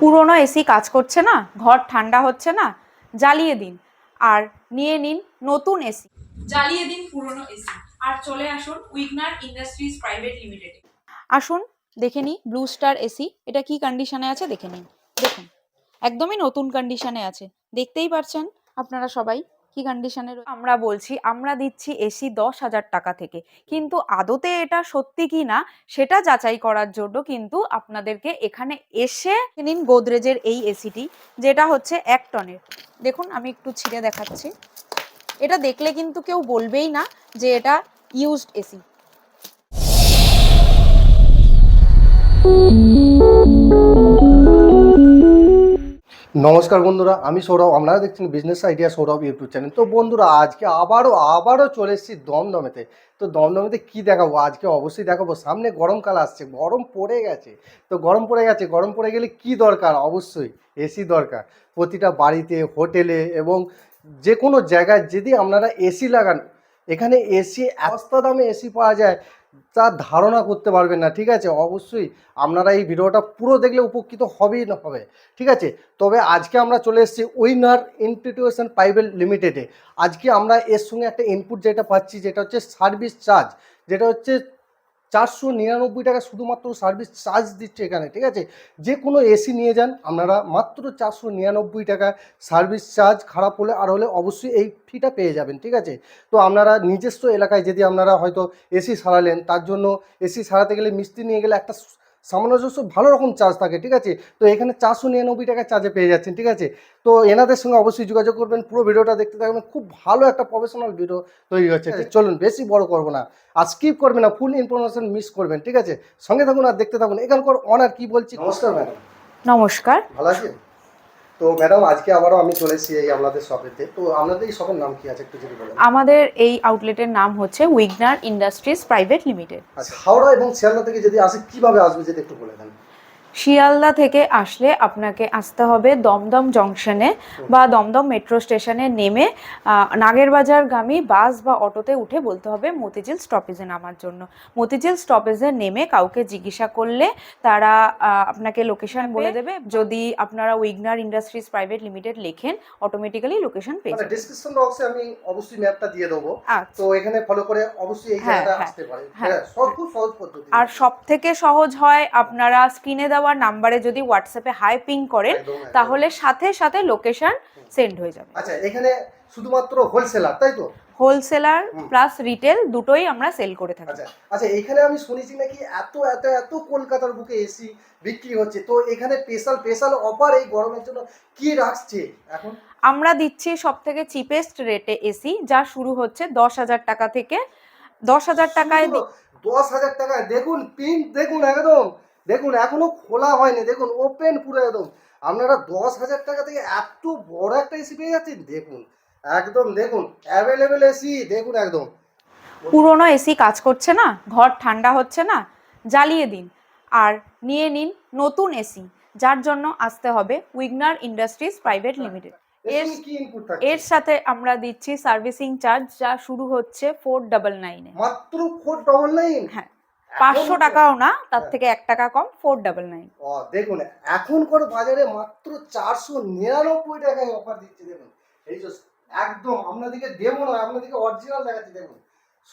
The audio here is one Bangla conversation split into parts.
পুরনো এসি কাজ করছে না ঘর ঠান্ডা হচ্ছে না জ্বালিয়ে দিন। আর নিয়ে নিন নতুন এসি। জ্বালিয়ে দিন পুরনো এসি। আর চলে আসুন উইগনার ইন্ডাস্ট্রিজ প্রাইভেট লিমিটেড। আসুন দেখে নিই ব্লু স্টার এসি এটা কি কন্ডিশনে আছে দেখে নিন। দেখুন একদমই নতুন কন্ডিশনে আছে। দেখতেই পারছেন আপনারা সবাই। কি কন্ডিশনে আমরা বলছি, আমরা দিচ্ছি এসি দশ হাজার টাকা থেকে। কিন্তু আদতে এটা সত্যি কি না, সেটা যাচাই করার জন্য কিন্তু আপনাদেরকে এখানে এসে নিন গোদরেজের এই এসিটি যেটা হচ্ছে এক টনের। দেখুন, আমি একটু ছিঁড়ে দেখাচ্ছি। এটা দেখলে কিন্তু কেউ বলবেই না যে এটা ইউজড এসি নমস্কার বন্ধুরা, আমি সৌরভ। আপনারা দেখছেন business idea Sourav YouTube channel তো বন্ধুরা, আজকে আবারও আবারও চলে এসেছি দমদমেতে। তো দমদমেতে কি দেখাবো? আজকে অবশ্যই দেখাবো। সামনে গরমকাল আসছে, গরম পড়ে গেছে। তো গরম পড়ে গেছে, গরম পড়ে গেলে কি দরকার? অবশ্যই এসি দরকার। প্রতিটা বাড়িতে, হোটেলে এবং যে কোনো জায়গায় যদি আপনারা এসি লাগান, এখানে এসি সস্তা দামে এসি পাওয়া যায়। তা ধারণা করতে পারবেন না, ঠিক আছে? অবশ্যই আপনারা এই ভিডিওটা পুরো দেখলে উপকৃত হবেই না হবে, ঠিক আছে? তবে আজকে আমরা চলে এসেছি উইনার ইনস্টিটিউশন প্রাইভেট লিমিটেডে। আজকে আমরা এর সঙ্গে একটা ইনপুট যেটা পাচ্ছি, যেটা হচ্ছে সার্ভিস চার্জ যেটা হচ্ছে চারশো নিরানব্বই টাকা শুধুমাত্র সার্ভিস চার্জ দিচ্ছে এখানে, ঠিক আছে? যে কোনো এসি নিয়ে যান, আপনারা মাত্র চারশো নিরানব্বই টাকা সার্ভিস চার্জ, খারাপ হলে আর হলে অবশ্যই এই ফিটা পেয়ে যাবেন, ঠিক আছে? তো আপনারা নিজস্ব এলাকায় যদি আপনারা হয়তো এসি সারালেন, তার জন্য এসি সারাতে গেলে মিস্ত্রি নিয়ে গেলে একটা সামঞ্জস্য ভালো রকম চার্জ থাকে ঠিক আছে? তো এখানে চারশো নিরানব্বই টাকা চার্জে পেয়ে যাচ্ছেন ঠিক আছে? তো এনাদের সঙ্গে অবশ্যই যোগাযোগ করবেন পুরো ভিডিওটা দেখতে থাকবেন খুব ভালো একটা প্রফেশনাল ভিডিও তৈরি হচ্ছে চলুন বেশি বড় করব না। আর স্কিপ করবেন না ফুল ইনফরমেশন মিস করবেন ঠিক আছে? সঙ্গে থাকুন আর দেখতে থাকুন এখানকার অনার কি বলছি? নমস্কার ম্যাডাম নমস্কার। ভালো আছেন? তো ম্যাডাম আজকে আবারও আমি চলে এসেছি এই আপনাদের শপেতে তো আপনাদের এই শপের নাম কি আছে একটু যদি বলেন? আমাদের এই আউটলেটের নাম হচ্ছে উইগনার ইন্ডাস্ট্রিজ প্রাইভেট লিমিটেড আচ্ছা হাওড়া এবং শিয়ালদা থেকে যদি আসে কীভাবে আসবে যদি একটু বলে দেন? শিয়ালদা থেকে আসলে আপনাকে আসতে হবে দমদম জংশনে বা দমদম মেট্রো স্টেশনে নেমে নাগেরবাজারগামী বাস বা অটোতে উঠে বলতে হবে মতিঝিল স্টপেজে নামার জন্য। মতিঝিল স্টপেজে নেমে কাউকে জিজ্ঞাসা করলে তারা আপনাকে লোকেশন বলে দেবে। যদি আপনারা উইগনার ইন্ডাস্ট্রিজ প্রাইভেট লিমিটেড লেখেন অটোমেটিক্যালি লোকেশন পেয়ে মানে যাবেন। ডিসক্রিপশন বক্সে আমি অবশ্যই ম্যাপটা দিয়ে দেবো। আচ্ছা। তো এখানে ফলো করে অবশ্যই এই হ্যাঁ, জায়গাটা হ্যাঁ, আসতে পারে। হ্যাঁ। খুব সহজ পদ্ধতি। আর সব থেকে সহজ হয় আপনারা স্ক্রিনে দেওয়া নাম্বারে যদি হোয়াটসঅ্যাপে হাই পিং করেন। তাহলে সাথে সাথে লোকেশন সেন্ড হয়ে যাবে। আচ্ছা এখানে শুধুমাত্র হোলসেলার তাই তো? হোলসেলার প্লাস রিটেল দুটোই আমরা সেল করে থাকি। আচ্ছা আচ্ছা এখানে আমি শুনেছি নাকি এত এত এত কলকাতার বুকে এসি বিক্রি হচ্ছে। তো এখানে স্পেশাল স্পেশাল অফার এই গরমের জন্য কি রাখছে এখন? আমরা দিচ্ছি সব থেকে চিপেস্ট রেটে এসি যা শুরু হচ্ছে দশ হাজার টাকা থেকে। দশ হাজার টাকায় দশ হাজার টাকায়। দেখুন প্রিন্ট দেখুন একদম। দেখুন এখনও খোলা হয়নি। দেখুন ওপেন পুরো একদম। আপনারা দশ হাজার টাকা থেকে এত বড় একটা এসি পেয়ে যাচ্ছেন? দেখুন একদম দেখুন অ্যাভেলেবেল এসি দেখুন একদম। পুরনো এসি কাজ করছে না ঘর ঠান্ডা হচ্ছে না জ্বালিয়ে দিন। আর নিয়ে নিন নতুন এসি যার জন্য আসতে হবে উইগনার ইন্ডাস্ট্রিজ প্রাইভেট লিমিটেড এর এর সাথে আমরা দিচ্ছি সার্ভিসিং চার্জ যা শুরু হচ্ছে ফোর ডাবল নাইনে মাত্র ফোর ডবল নাইন হ্যাঁ। পাঁচশো টাকাও না তার থেকে এক টাকা কম ফোর ডাবল নাইন দেখুন এখনকার বাজারে মাত্র চারশো নিরানব্বই টাকায় অফার দিচ্ছে দেখুন। এই যে একদম আপনাদেরকে দেবো না আপনাদেরকে অরিজিনাল দেখাচ্ছি দেখুন।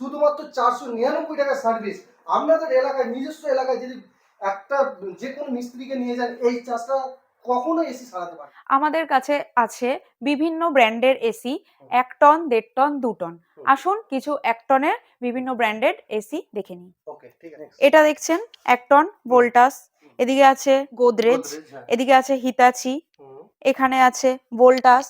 শুধুমাত্র চারশো নিরানব্বই টাকা সার্ভিস আপনাদের এলাকায় নিজস্ব এলাকায় যদি একটা যে কোনো মিস্ত্রিকে নিয়ে যান এই চাষটা কখনো এসি সারাতে পারে আমাদের কাছে আছে বিভিন্ন ব্র্যান্ডের এসি এক টন দেড় টন দু টন। আসুন কিছু একটনের বিভিন্ন ব্র্যান্ডেড এসি দেখে নিই। এটা দেখছেন? একটন ভোল্টাস এদিকে আছে গোদরেজ গোদরেজ, হ্যাঁ। এদিকে আছে হিতাচি এখানে আছে ভোল্টাস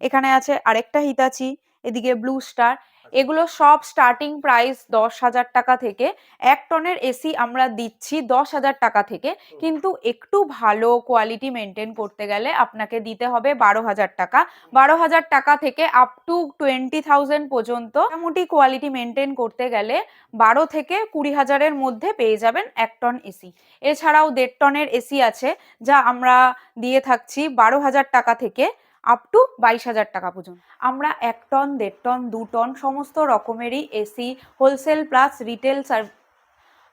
এখানে আছে আরেকটা হিতাচি এদিকে ব্লু স্টার এগুলো সব স্টার্টিং প্রাইস দশ হাজার টাকা থেকে এক টনের এসি আমরা দিচ্ছি দশ হাজার টাকা থেকে। কিন্তু একটু ভালো কোয়ালিটি মেনটেন করতে গেলে আপনাকে দিতে হবে বারো হাজার টাকা। বারো হাজার টাকা থেকে আপ টু টোয়েন্টি থাউজেন্ড পর্যন্ত মোটামুটি কোয়ালিটি মেনটেন করতে গেলে বারো থেকে কুড়ি হাজারের মধ্যে পেয়ে যাবেন এক টন এসি এছাড়াও দেড় টনের এসি আছে যা আমরা দিয়ে থাকছি বারো হাজার টাকা থেকে আপ টু বাইশ হাজার টাকা পর্যন্ত। আমরা এক টন দেড় টন দু টন সমস্ত রকমেরই AC wholesale plus retail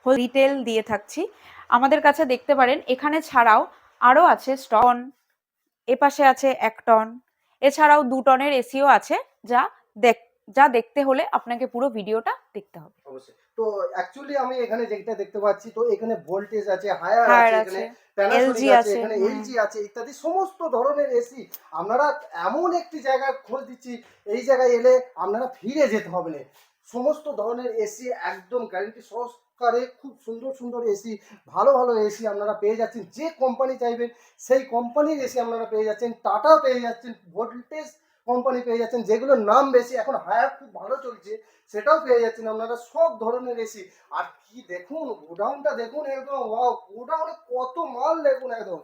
retail দিয়ে থাকছি। আমাদের কাছে দেখতে পারেন, এখানে ছাড়াও আরও আছে স্টন এপাশে আছে এক টন এছাড়াও দু টনের এসিও আছে যা দেখ যা দেখতে হলে আপনাকে পুরো ভিডিওটা দেখতে হবে। অবশ্যই। তো অ্যাকচুয়ালি আমি এখানে যেটা দেখতে পাচ্ছি তো এখানে ভোল্টেজ আছে হায়ার আছে এখানে প্যানাসোনিক আছে এখানে এলজি আছে ইত্যাদি সমস্ত ধরনের এসি আপনারা এমন একটি জায়গায় খোঁজ দিচ্ছি এই জায়গায় এলে আপনারা ফিরে যেতে হবে না। সমস্ত ধরনের এসি একদম গ্যারেন্টি সহকারে খুব সুন্দর সুন্দর এসি ভালো ভালো এসি আপনারা পেয়ে যাচ্ছেন। যে কোম্পানি চাইবেন সেই কোম্পানির এসি আপনারা পেয়ে যাচ্ছেন। টাটা পেয়ে যাচ্ছেন। ভোল্টেজ কোম্পানি পেয়ে যাচ্ছেন, যেগুলোর নাম বেশি, এখন হায়ার খুব ভালো চলছে, সেটাও পেয়ে যাচ্ছেন আপনারা সব ধরনের এসি আর কি দেখুন, গোডাউনটা দেখুন একদম ওয়াও গোডাউনে কত মাল দেখুন একদম।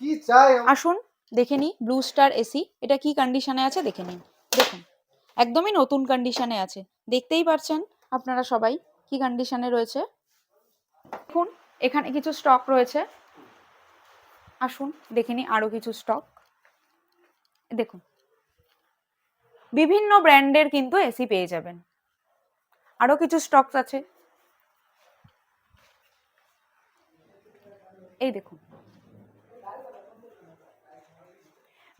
কি চাই আসুন, দেখে নিই ব্লু স্টার এসি এটা কি কন্ডিশনে আছে? দেখে নিন, দেখুন, একদমই নতুন কন্ডিশনে আছে। দেখতেই পারছেন আপনারা সবাই কি কন্ডিশনে রয়েছে? দেখুন, এখানে কিছু স্টক রয়েছে। আসুন, দেখে নিই আরও কিছু স্টক দেখুন বিভিন্ন ব্র্যান্ডের কিন্তু এসি পেয়ে যাবেন। আরও কিছু স্টকস আছে। এই দেখুন।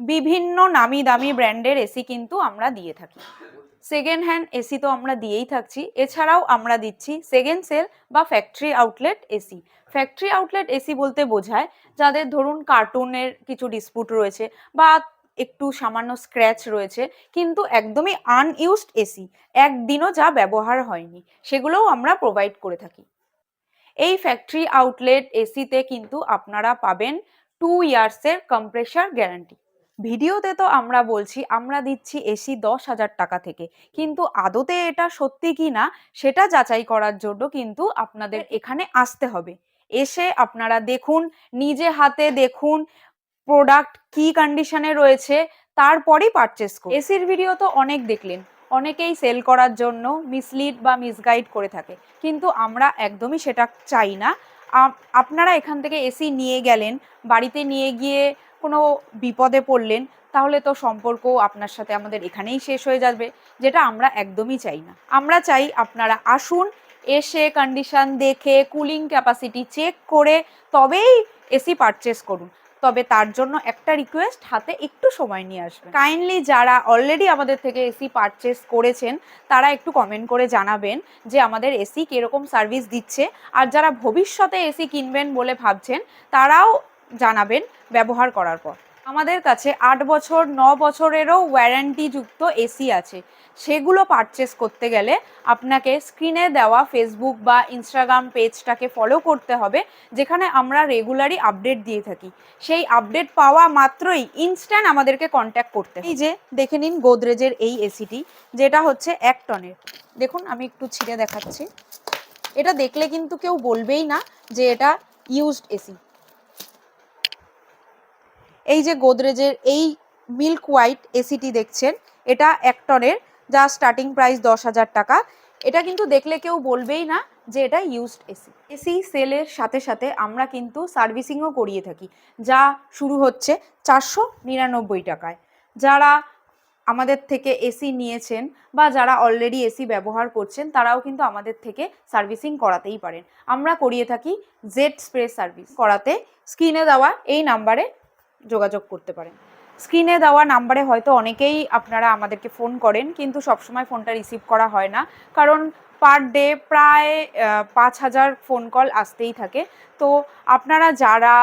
বিভিন্ন নামি দামি ব্র্যান্ডের এসি কিন্তু আমরা দিয়ে থাকি। সেকেন্ড হ্যান্ড এসি তো আমরা দিয়েই থাকছি। এছাড়াও আমরা দিচ্ছি সেকেন্ড সেল বা factory outlet AC. Factory outlet AC বলতে বোঝায় যাদের ধরুন কার্টুনের কিছু ডিসপুট রয়েছে বা একটু সামান্য স্ক্র্যাচ রয়েছে কিন্তু একদমই আনইউজড এসি একদিনও যা ব্যবহার হয়নি সেগুলোও আমরা প্রোভাইড করে থাকি। এই ফ্যাক্টরি আউটলেট এসিতে কিন্তু আপনারা পাবেন টু ইয়ার্সের কম্প্রেসার গ্যারান্টি ভিডিওতে তো আমরা বলছি আমরা দিচ্ছি এসি দশ হাজার টাকা থেকে কিন্তু আদতে এটা সত্যি কি না সেটা যাচাই করার জন্য কিন্তু আপনাদের এখানে আসতে হবে। এসে আপনারা দেখুন নিজে হাতে দেখুন প্রোডাক্ট কি কন্ডিশনে রয়েছে, তারপরেই পারচেস করুন। এসির ভিডিও তো অনেক দেখলেন, অনেকেই সেল করার জন্য মিসলিড বা মিসগাইড করে থাকে, কিন্তু আমরা একদমই সেটা চাই না। আপনারা এখান থেকে এসি নিয়ে গেলেন, বাড়িতে নিয়ে গিয়ে কোনো বিপদে পড়লেন, তাহলে তো সম্পর্ক আপনার সাথে আমাদের এখানেই শেষ হয়ে যাবে, যেটা আমরা একদমই চাই না। আমরা চাই আপনারা আসুন, এসে কন্ডিশন দেখে কুলিং ক্যাপাসিটি চেক করে, তবেই এসি পারচেস করুন। তবে তার জন্য একটা রিকোয়েস্ট হাতে একটু সময় নিয়ে আসবেন। কাইন্ডলি যারা অলরেডি আমাদের থেকে এসি পারচেস করেছেন, তারা একটু কমেন্ট করে জানাবেন যে আমাদের এসি কীরকম সার্ভিস দিচ্ছে। আর যারা ভবিষ্যতে এসি কিনবেন বলে ভাবছেন, তারাও জানাবেন ব্যবহার করার পর। আমাদের কাছে আট বছর, ন বছরেরও ওয়ারেন্টিযুক্ত এসি আছে। সেগুলো পারচেস করতে গেলে আপনাকে স্ক্রিনে দেওয়া ফেসবুক বা ইনস্টাগ্রাম পেজটাকে ফলো করতে হবে, যেখানে আমরা রেগুলারই আপডেট দিয়ে থাকি। সেই আপডেট পাওয়া মাত্রই ইনস্ট্যান্ট আমাদেরকে কন্ট্যাক্ট করতে। এই যে, দেখে নিন গোদরেজের এই এসিটি যেটা হচ্ছে এক টনের। দেখুন, আমি একটু ছিঁড়ে দেখাচ্ছি। এটা দেখলে কিন্তু কেউ বলবেই না যে এটা ইউজড এসি এই যে গোদরেজের এই মিল্ক হোয়াইট এসিটি দেখছেন, এটা এক যা স্টার্টিং প্রাইস দশ হাজার টাকা। এটা কিন্তু দেখলে কেউ বলবেই না যে এটা ইউজড এসি এসি সেলের সাথে সাথে আমরা কিন্তু সার্ভিসিংও করিয়ে থাকি, যা শুরু হচ্ছে চারশো নিরানব্বই টাকায়। যারা আমাদের থেকে এসি নিয়েছেন বা যারা অলরেডি এসি ব্যবহার করছেন, তারাও কিন্তু আমাদের থেকে সার্ভিসিং করাতেই পারেন। আমরা করিয়ে থাকি জেড স্প্রে সার্ভিস করাতে। স্ক্রিনে দেওয়া এই নাম্বারে যোগাযোগ করতে পারেন। স্ক্রিনে দেওয়া নাম্বারে হয়তো অনেকেই আপনারা আমাদেরকে ফোন করেন, কিন্তু সবসময় ফোনটা রিসিভ করা হয় না। কারণ পার ডে প্রায় পাঁচ হাজার ফোন কল আসতেই থাকে। তো আপনারা যারা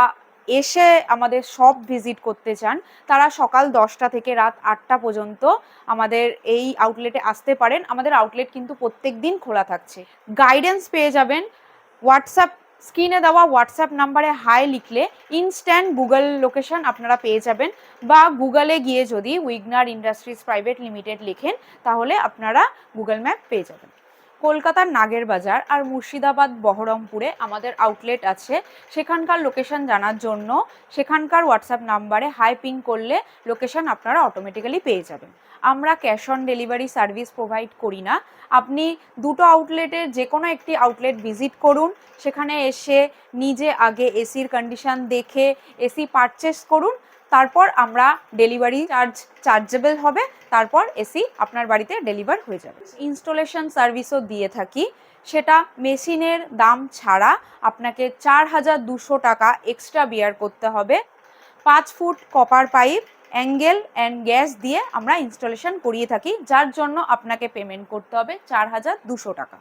এসে আমাদের সব ভিজিট করতে চান, তারা সকাল দশটা থেকে রাত আটটা পর্যন্ত আমাদের এই আউটলেটে আসতে পারেন। আমাদের আউটলেট কিন্তু প্রত্যেক দিন খোলা থাকছে। গাইডেন্স পেয়ে যাবেন। হোয়াটসঅ্যাপ স্ক্রিনে দেওয়া হোয়াটসঅ্যাপ নাম্বারে হাই লিখলে ইনস্ট্যান্ট গুগল লোকেশন আপনারা পেয়ে যাবেন বা গুগলে গিয়ে যদি উইগনার ইন্ডাস্ট্রিজ প্রাইভেট লিমিটেড লিখেন, তাহলে আপনারা গুগল ম্যাপ পেয়ে যাবেন। কলকাতার নাগের বাজার আর মুর্শিদাবাদ, বহরমপুরে আমাদের আউটলেট আছে। সেখানকার লোকেশন জানার জন্য সেখানকার হোয়াটসঅ্যাপ নাম্বারে হাই পিং করলে লোকেশন আপনারা অটোমেটিক্যালি পেয়ে যাবেন। আমরা cash on delivery service provide করি না। আপনি দুটো আউটলেটের যে কোনো একটি আউটলেট ভিজিট করুন, সেখানে এসে নিজে আগে এসির কন্ডিশন দেখে এসি পারচেস করুন তারপর আমরা ডেলিভারি চার্জ চার্জেবল হবে, তারপর এসি আপনার বাড়িতে ডেলিভার হয়ে যাবে। ইনস্টলেশন সার্ভিসও দিয়ে থাকি, সেটা মেশিনের দাম ছাড়া আপনাকে চার হাজার দুশো টাকা এক্সট্রা বিয়ার করতে হবে। পাঁচ foot copper pipe angle and gas দিয়ে আমরা ইনস্টলেশন করিয়ে থাকি, যার জন্য আপনাকে পেমেন্ট করতে হবে চার হাজার দুশো টাকা।